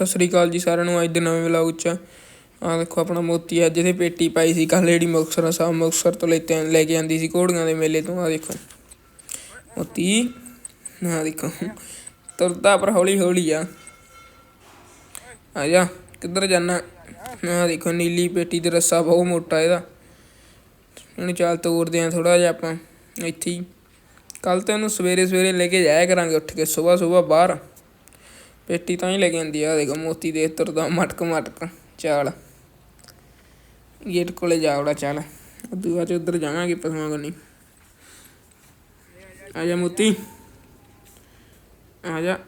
ਸਤਿ ਸ੍ਰੀ ਅਕਾਲ ਜੀ ਸਾਰਿਆਂ ਨੂੰ, ਅੱਜ ਦੇ ਨਵੇਂ ਵਲੌਗ 'ਚ। ਆ ਦੇਖੋ ਆਪਣਾ ਮੋਤੀ, ਅੱਜ ਇਹਦੇ ਪੇਟੀ ਪਾਈ ਸੀ, ਕੱਲ੍ਹ ਜਿਹੜੀ ਮੁਕਤਸਰ ਸਾਹਿਬ ਮੁਕਤਸਰ ਤੋਂ ਲੈ ਤੇ ਲੈ ਕੇ ਆਂਦੀ ਸੀ ਘੋੜੀਆਂ ਦੇ ਮੇਲੇ ਤੋਂ ਆ ਦੇਖੋ। ਮੋਤੀ ਨਾ ਦੇਖੋ, ਤੁਰਦਾ ਪਰ ਹੌਲੀ ਹੌਲੀ ਆ। ਆ ਜਾ, ਕਿੱਧਰ ਜਾਣਾ ਆ ਦੇਖੋ, ਨੀਲੀ ਪੇਟੀ ਤੇ ਰੱਸਾ ਬਹੁਤ ਮੋਟਾ ਇਹਦਾ। ਇਹਨੂੰ ਚੱਲ ਤੋੜਦੇ ਆ ਥੋੜਾ ਜਿਹਾ ਆਪਾਂ, ਇੱਥੇ ਹੀ। ਕੱਲ ਤਾਂ ਇਹਨੂੰ ਸਵੇਰੇ ਸਵੇਰੇ ਲੈ ਕੇ ਜਾਇਆ ਕਰਾਂਗੇ, ਉੱਠ ਕੇ ਸਵੇਰ ਸਵੇਰ ਬਾਹਰ। ਪੇਟੀ ਤਾਂ ਹੀ ਲੈ ਕੇ ਆਂਦੀ ਆ ਦੇਖੋ ਮੋਤੀ ਦੇ ਤੁਰਦਾ ਮਟਕ ਮਟਕ, ਚਾਲ। ਗੇਟ ਕੋਲੇ ਜਾ ਵੜਾ ਚੱਲ। ਉਦੋਂ ਚ ਉੱਧਰ ਜਾਵਾਂਗੇ ਪਸਮਾ ਕਰਨੀ ਆ ਜਾ ਮੋਤੀ। ਆ ਜਾ।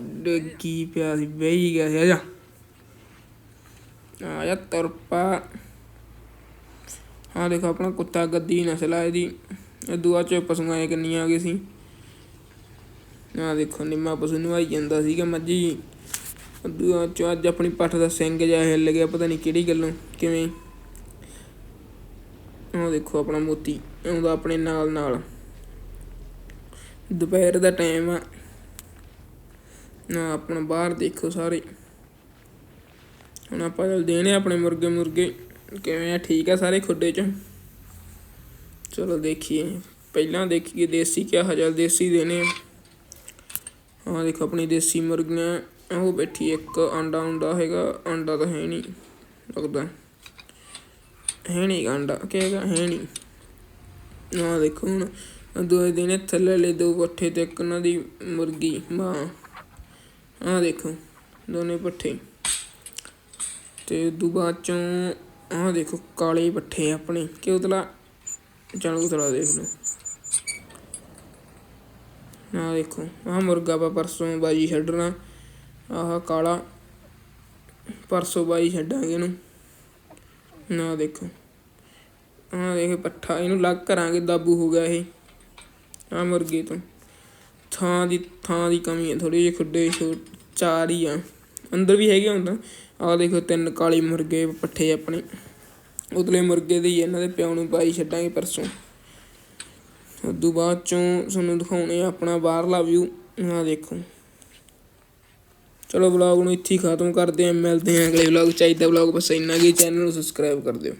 ਡੇਗੀ ਪਿਆ ਸੀ ਬਈ ਗਿਆ ਸੀ, ਆ ਜਾ। ਆ ਜਾ ਤੁਰਪਾ। ਹਾਂ ਦੇਖੋ ਆਪਣਾ ਕੁੱਤਾ ਗੱਦੀ ਨਸਲ ਆ ਇਹਦੀ ਉਦੋਂ ਚ ਪਸ਼ੂਆਂ ਇਹ ਕਿੰਨੀਆਂ ਆ ਗਈ ਸੀ। ਆ ਦੇਖੋ ਨਿੰਮਾ ਪਸ਼ੂ ਨਵਾਈ ਜਾਂਦਾ ਸੀਗਾ ਮੱਝੀ ਉਦੋਂ ਬਾਅਦ ਅੱਜ ਆਪਣੀ ਪੱਠ ਦਾ ਸਿੰਘ ਜਿਹਾ ਹਿੱਲ ਗਿਆ, ਪਤਾ ਨਹੀਂ ਕਿਹੜੀ ਗੱਲੋਂ, ਕਿਵੇਂ। ਉਹ ਦੇਖੋ ਆਪਣਾ ਮੋਤੀ, ਆਉਂਦਾ ਆਪਣੇ ਨਾਲ ਨਾਲ। ਦੁਪਹਿਰ ਦਾ ਟਾਈਮ ਆ। ਨਾ ਆਪਣਾ ਬਾਹਰ ਦੇਖੋ ਸਾਰੇ। ਹੁਣ ਆਪਾਂ ਚੱਲਦੇ ਨੇ ਆਪਣੇ ਮੁਰਗੇ ਮੁਰਗੇ। ਕਿਵੇਂ ਆ, ਠੀਕ ਆ ਸਾਰੇ ਖੁੱਡੇ ਚ? ਚਲੋ ਦੇਖੀਏ। ਪਹਿਲਾਂ ਦੇਖੀਏ ਦੇਸੀ ਕਿਆ ਹਜਲ ਦੇਸੀ ਦੇਣੇ ਆ। ਆਹ ਦੇਖੋ, ਆਪਣੀ ਦੇਸੀ ਮੁਰਗੀਆਂ ਉਹ ਬੈਠੀ ਇੱਕ ਆਂਡਾ ਉਂਡਾ ਹੈਗਾ, ਆਂਡਾ ਤਾਂ ਹੈ ਨਹੀਂ, ਲੱਗਦਾ। ਹੈ ਨਹੀਂ ਆਂਡਾ ਕਹੇਗਾ ਹੈ ਨਹੀਂ। ਆਹ ਦੇਖੋ ਹੁਣ ਦੋ ਦਿਨ ਥੱਲੇ ਲੈ ਦੋ ਪੱਠੇ ਤੇ ਇੱਕ ਉਹਨਾਂ ਦੀ ਮੁਰਗੀ, ਮਾਂ। ਆਹ ਦੇਖੋ, ਦੋਨੇ ਪੱਠੇ। ਤੇ ਉਦੋਂ ਬਾਅਦ ਚੋਂ, ਆਹ ਦੇਖੋ, ਕਾਲੇ ਪੱਠੇ ਆਪਣੇ ਕਿ ਉਤਲਾ ਚਲੋ ਉਤਲਾ ਦੇਖ ਲਓ। ਆਹ ਦੇਖੋ, ਆਹ ਮੁਰਗਾ ਆਪਾਂ ਪਰਸੋਂ ਬਾਜੀ ਛੱਡਣਾ, ਆਹ ਕਾਲਾ ਪਰਸੋਂ ਬਾਜੀ ਛੱਡਾਂਗੇ ਇਹਨੂੰ। ਨਾ ਦੇਖੋ, ਆਹ ਦੇਖ ਪੱਠਾ, ਇਹਨੂੰ ਲੱਗ ਕਰਾਂਗੇ, ਦਾਬੂ ਹੋ ਗਿਆ ਇਹ, ਆਹ ਮੁਰਗੇ ਤੋਂ। ਥਾਂ ਦੀ ਥਾਂ ਦੀ ਕਮੀ ਹੈ ਥੋੜੀ ਜਿਹੀ ਖੁੱਡੇ ਛੋ, ਚਾਰ ਹੀ ਆ। ਅੰਦਰ ਵੀ ਹੈਗੇ ਹੁੰਦਾ ਆਹ ਦੇਖੋ ਤਿੰਨ ਕਾਲੇ ਮੁਰਗੇ ਪੱਠੇ ਆਪਣੇ। ਉਤਲੇ ਮੁਰਗੇ ਦੇ ਇਹਨਾਂ ਦੇ ਪਿਓ ਨੂੰ ਪਾਈ ਛੱਡਾਂਗੇ ਪਰਸੋਂ। ਉਦੋਂ ਬਾਅਦ ਚੋਂ ਤੁਹਾਨੂੰ ਦਿਖਾਉਣੇ ਆ ਆਪਣਾ ਬਾਹਰਲਾ ਵਿਊ ਆਹ ਦੇਖੋ। ਚਲੋ ਵਲੌਗ ਨੂੰ ਇੱਥੇ ਹੀ ਖਤਮ ਕਰਦੇ ਆਂ ਮਿਲਦੇ ਆਂ ਅਗਲੇ ਵਲੌਗ ਚਾਹੀਦਾ ਵਲੌਗ ਬਸ ਇੰਨਾ ਕੀ ਚੈਨਲ ਨੂੰ ਸਬਸਕ੍ਰਾਈਬ ਕਰ ਦਿਓ।